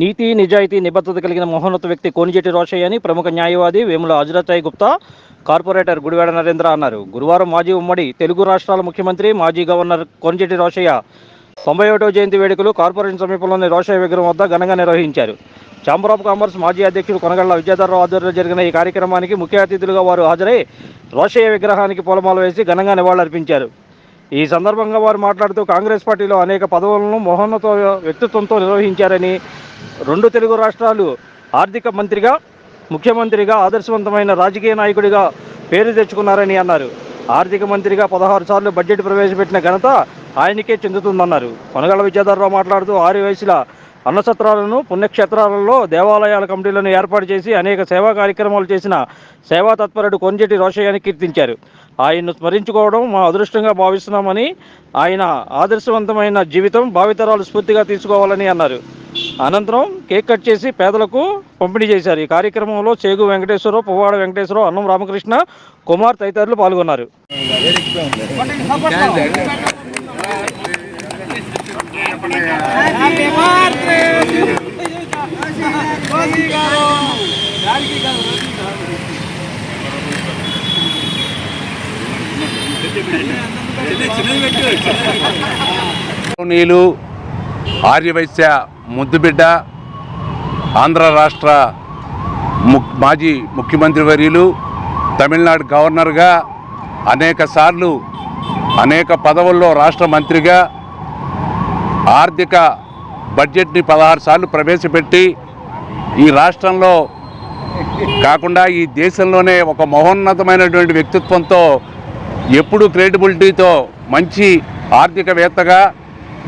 నీతి నిజాయితీ నిబద్ధత కలిగిన మహోన్నత వ్యక్తి కోనిజెట్టి రోషయ్య అని ప్రముఖ న్యాయవాది వేముల అజరతాయ్ గుప్తా కార్పొరేటర్ గుడివాడ నరేంద్ర అన్నారు. గురువారం మాజీ ఉమ్మడి తెలుగు రాష్ట్రాల ముఖ్యమంత్రి మాజీ గవర్నర్ కోనిజెట్టి రోషయ్య తొంభై ఒకటో జయంతి వేడుకలు కార్పొరేషన్ సమీపంలోని రోషయ్య విగ్రహం వద్ద ఘనంగా నిర్వహించారు. ఛాంబర్ ఆఫ్ కామర్స్ మాజీ అధ్యక్షుడు కొనగళ్ళ విద్యాధరరావు ఆధ్వర్యంలో జరిగిన ఈ కార్యక్రమానికి ముఖ్య అతిథులుగా వారు హాజరై రోషయ్య విగ్రహానికి పూలమాల వేసి ఘనంగా నివాళులర్పించారు. ఈ సందర్భంగా వారు మాట్లాడుతూ కాంగ్రెస్ పార్టీలో అనేక పదవులను మహోన్నత వ్యక్తిత్వంతో నిర్వహించారని రెండు తెలుగు రాష్ట్రాలు ఆర్థిక మంత్రిగా ముఖ్యమంత్రిగా ఆదర్శవంతమైన రాజకీయ నాయకుడిగా పేరు తెచ్చుకున్నారని అన్నారు. ఆర్థిక మంత్రిగా పదహారు సార్లు బడ్జెట్ ప్రవేశపెట్టిన ఘనత ఆయనకే చెందుతుందన్నారు. కొనగల విద్యాధరరావు మాట్లాడుతూ ఆరు వయసుల అన్నసత్రాలను పుణ్యక్షేత్రాలలో దేవాలయాల కమిటీలను ఏర్పాటు చేసి అనేక సేవా కార్యక్రమాలు చేసిన సేవా తత్పరుడు కొంజెటి రోషయ్యని కీర్తించారు. ఆయన్ను స్మరించుకోవడం మా అదృష్టంగా భావిస్తున్నామని ఆయన ఆదర్శవంతమైన జీవితం భావితరాలు స్ఫూర్తిగా తీసుకోవాలని అన్నారు. అనంతరం కేక్ కట్ చేసి పేదలకు పంపిణీ చేశారు. ఈ కార్యక్రమంలో చేగు వెంకటేశ్వరరావు పువ్వాడ వెంకటేశ్వరరావు అన్నం రామకృష్ణ కుమార్ తదితరులు పాల్గొన్నారు. నీలు ఆర్యవైశ్య ముద్దుబిడ్డ ఆంధ్ర రాష్ట్ర ము మాజీ ముఖ్యమంత్రి వర్యులు తమిళనాడు గవర్నర్గా అనేక సార్లు అనేక పదవుల్లో రాష్ట్ర మంత్రిగా ఆర్థిక బడ్జెట్ని పదహారు సార్లు ప్రవేశపెట్టి ఈ రాష్ట్రంలో కాకుండా ఈ దేశంలోనే ఒక మహోన్నతమైనటువంటి వ్యక్తిత్వంతో ఎప్పుడు క్రెడిబిలిటీతో మంచి ఆర్థికవేత్తగా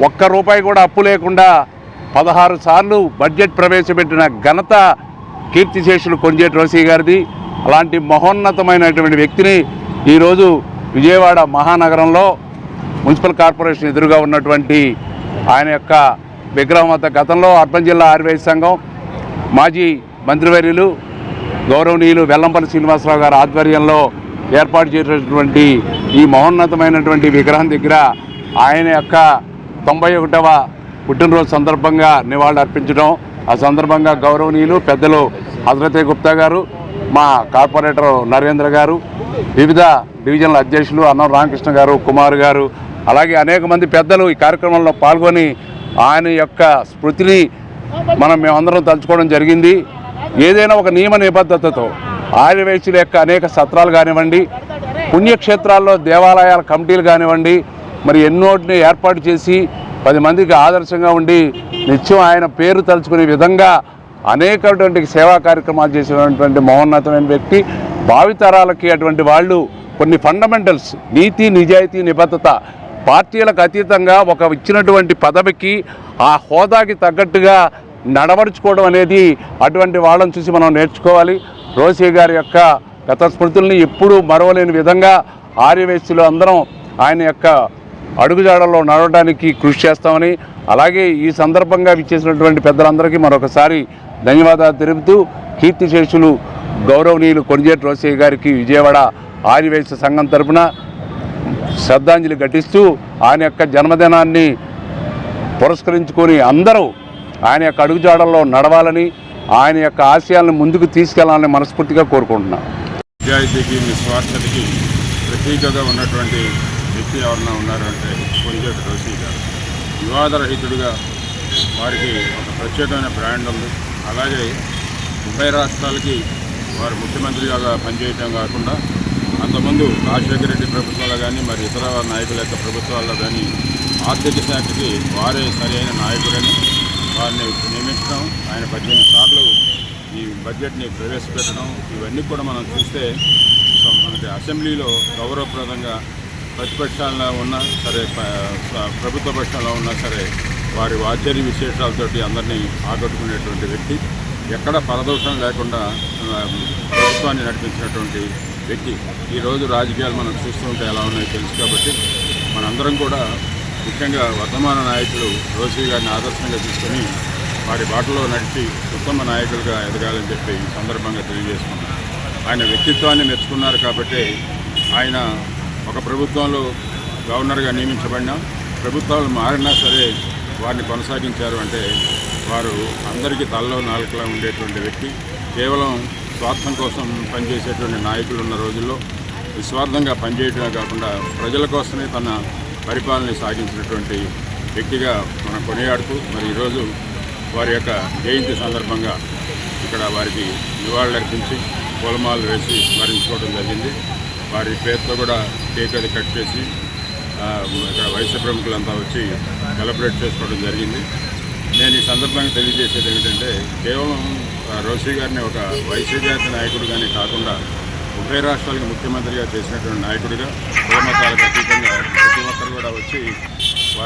ఒక్క రూపాయి కూడా అప్పు లేకుండా పదహారు సార్లు బడ్జెట్ ప్రవేశపెట్టిన ఘనత కీర్తిశేషులు కొంజేటి రోసీ గారిది. అలాంటి మహోన్నతమైనటువంటి వ్యక్తిని ఈరోజు విజయవాడ మహానగరంలో మున్సిపల్ కార్పొరేషన్ ఎదురుగా ఉన్నటువంటి ఆయన యొక్క విగ్రహం వద్ద గతంలో అర్బన్ జిల్లా ఆర్వైస్ సంఘం మాజీ మంత్రివర్యులు గౌరవనీయులు వెల్లంపల్లి శ్రీనివాసరావు గారి ఆధ్వర్యంలో ఏర్పాటు చేసినటువంటి ఈ మహోన్నతమైనటువంటి విగ్రహం దగ్గర ఆయన యొక్క తొంభై ఒకటవ పుట్టినరోజు సందర్భంగా నివాళులు అర్పించడం ఆ సందర్భంగా గౌరవనీయులు పెద్దలు హజరతే గుప్తా గారు మా కార్పొరేటర్ నరేంద్ర గారు వివిధ డివిజన్ల అధ్యక్షులు అన్నం రామకృష్ణ గారు కుమార్ గారు అలాగే అనేక మంది పెద్దలు ఈ కార్యక్రమంలో పాల్గొని ఆయన యొక్క స్మృతిని మనం మేమందరం తలుచుకోవడం జరిగింది. ఏదైనా ఒక నియమ నిబద్ధతతో ఆర్యవైశ్యుల యొక్క అనేక సత్రాలు కానివ్వండి పుణ్యక్షేత్రాల్లో దేవాలయాల కమిటీలు కానివ్వండి మరి ఎన్నోటిని ఏర్పాటు చేసి పది మందికి ఆదర్శంగా ఉండి నిత్యం ఆయన పేరు తలుచుకునే విధంగా అనేకటువంటి సేవా కార్యక్రమాలు చేసినటువంటి మహోన్నతమైన వ్యక్తి భావితరాలకి అటువంటి వాళ్ళు కొన్ని ఫండమెంటల్స్ నీతి నిజాయితీ నిబద్ధత పార్టీలకు అతీతంగా ఒక ఇచ్చినటువంటి పదవికి ఆ హోదాకి తగ్గట్టుగా నడవడుచుకోవడం అనేది అటువంటి వాళ్ళని చూసి మనం నేర్చుకోవాలి. రోసీ గారి యొక్క గత స్మృతుల్ని ఎప్పుడూ మరవలేని విధంగా ఆర్యవేశ్యులు అందరం ఆయన యొక్క అడుగుజాడల్లో నడవడానికి కృషి చేస్తామని అలాగే ఈ సందర్భంగా విచ్చేసినటువంటి పెద్దలందరికీ మరొకసారి ధన్యవాదాలు తెలుపుతూ కీర్తిశేషులు గౌరవనీయులు కొనిజేటి రోసయ్య గారికి విజయవాడ ఆర్యవేశ్య సంఘం తరపున శ్రద్ధాంజలి ఘటిస్తూ ఆయన యొక్క జన్మదినాన్ని పురస్కరించుకొని అందరూ ఆయన యొక్క అడుగుజాడల్లో నడవాలని ఆయన యొక్క ఆశయాలను ముందుకు తీసుకెళ్ళాలని మనస్ఫూర్తిగా కోరుకుంటున్నాను నిజాయితీకి నిస్వార్థతకి ప్రతీకగా ఉన్నటువంటి వ్యక్తి ఎవరన్నా ఉన్నారు అంటే కొంజేటి రోషి గారు. వివాదరహితుడిగా వారికి ఒక ప్రత్యేకమైన బ్రాండ్ ఉంది. అలాగే ఉభయ రాష్ట్రాలకి వారు ముఖ్యమంత్రిగా పనిచేయటం కాకుండా అంతకుముందు రాజశేఖర రెడ్డి ప్రభుత్వాల్లో కానీ మరి ఇతర నాయకుల యొక్క ప్రభుత్వాల్లో కానీ ఆర్థిక శాఖకి వారే సరైన నాయకుడని వారిని నియమించడం ఆయన పద్దెనిమిది సార్లు ఈ బడ్జెట్ని ప్రవేశపెట్టడం ఇవన్నీ కూడా మనం చూస్తే సో మనకి అసెంబ్లీలో గౌరవప్రదంగా ప్రతిపక్షాల్లో ఉన్నా సరే ప్రభుత్వ పక్షంలో ఉన్నా సరే వారి వాచర్య విశేషాలతోటి అందరినీ ఆకట్టుకునేటువంటి వ్యక్తి ఎక్కడ పరదోషం లేకుండా ప్రభుత్వాన్ని నడిపించినటువంటి వ్యక్తి. ఈరోజు రాజకీయాలు మనం చూస్తుంటే ఎలా ఉన్నాయో తెలుసు కాబట్టి మనందరం కూడా ముఖ్యంగా వర్తమాన నాయకులు రోషి గారిని ఆదర్శంగా తీసుకొని వారి బాటలో నడిచి ఉత్తమ నాయకులుగా ఎదగాలని చెప్పి ఈ సందర్భంగా తెలియజేసుకున్నాను ఆయన వ్యక్తిత్వాన్ని మెచ్చుకున్నారు కాబట్టి ఆయన ఒక ప్రభుత్వంలో గవర్నర్గా నియమించబడినా ప్రభుత్వాలు మారినా సరే వారిని కొనసాగించారు అంటే వారు అందరికీ తలలో నాలుకలా ఉండేటువంటి వ్యక్తి. కేవలం స్వార్థం కోసం పనిచేసేటువంటి నాయకులు ఉన్న రోజుల్లో నిస్వార్థంగా పనిచేయడమే కాకుండా ప్రజల కోసమే తన పరిపాలన సాగించినటువంటి వ్యక్తిగా మనం కొనియాడుతూ మరి ఈరోజు వారి యొక్క జయంతి సందర్భంగా ఇక్కడ వారికి నివాళులర్పించి పూలమాలు వేసి స్మరించుకోవడం జరిగింది. వారి పేరుతో కూడా కేక్ అది కట్ చేసి ఇక్కడ వైశ్య ప్రముఖులంతా వచ్చి సెలబ్రేట్ చేసుకోవడం జరిగింది. నేను ఈ సందర్భంగా తెలియజేసేది ఏమిటంటే కేవలం రోషి గారిని ఒక వైశ్య జాతి నాయకుడిగానే కాకుండా ఉభయ రాష్ట్రాలకు ముఖ్యమంత్రిగా చేసినటువంటి నాయకుడిగా కులమతాలకు అతీతంగా ప్రతి ఒక్కరు కూడా వచ్చి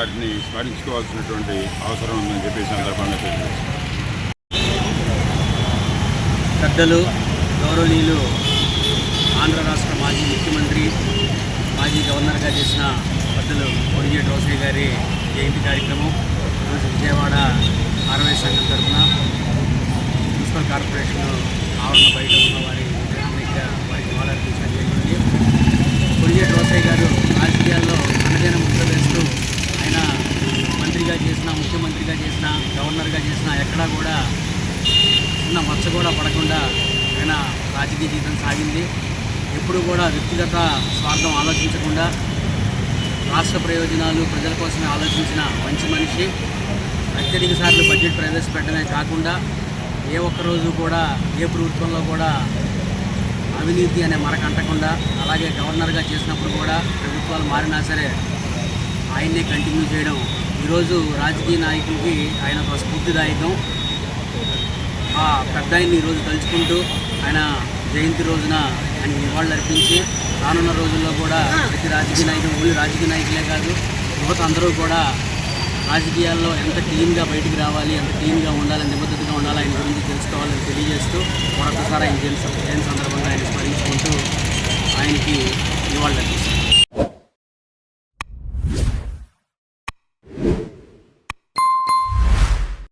వారిని స్మరించుకోవాల్సినటువంటి అవసరం ఉందని చెప్పి సందర్భంగా తెలియజేస్తాం పెద్దలు గౌరవనీయులు ఆంధ్ర రాష్ట్ర మాజీ ముఖ్యమంత్రి మాజీ గవర్నర్గా చేసిన పెద్దలు కొడిజేటి రోసయ్య గారి జయంతి కార్యక్రమం ఈరోజు విజయవాడ ఆర్వై సంఘం తరఫున మున్సిపల్ కార్పొరేషన్ ఆవరణ బయట ఉన్న వారి వారికి నివాళులు వారికి జరిగింది. కొడిజేటి రోసయ్య గారు రాజకీయాల్లో మంత్రిగా చేసిన ముఖ్యమంత్రిగా చేసిన గవర్నర్గా చేసిన ఎక్కడా కూడా చిన్న మచ్చ కూడా పడకుండా ఆయన రాజకీయ జీవితం సాగింది. ఎప్పుడు కూడా వ్యక్తిగత స్వార్థం ఆలోచించకుండా రాష్ట్ర ప్రయోజనాలు ప్రజల కోసమే ఆలోచించిన మంచి మనిషి. అత్యధిక సార్లు బడ్జెట్ ప్రవేశపెట్టడమే కాకుండా ఏ ఒక్క రోజు కూడా ఏ ప్రభుత్వంలో కూడా అవినీతి అనే మరక అంటకుండా అలాగే గవర్నర్గా చేసినప్పుడు కూడా ప్రభుత్వాలు మారినా సరే ఆయన్నే కంటిన్యూ చేయడం ఈరోజు రాజకీయ నాయకులకి ఆయన ఒక స్ఫూర్తిదాయకం. ఆ పెద్ద ఆయన్ని ఈరోజు తలుచుకుంటూ ఆయన జయంతి రోజున ఆయన నివాళులు అర్పించి రానున్న రోజుల్లో కూడా ప్రతి రాజకీయ నాయకులు ఓన్లీ రాజకీయ నాయకులే కాదు యువత అందరూ కూడా రాజకీయాల్లో ఎంత క్లీన్గా బయటికి రావాలి ఎంత క్లీన్గా ఉండాలి నిబద్ధతగా ఉండాలి ఆయన గురించి తెలుసుకోవాలని తెలియజేస్తూ మరొకసారి ఆయన జయంతి జయంతి సందర్భంగా ఆయన స్మరించుకుంటూ ఆయనకి నివాళులు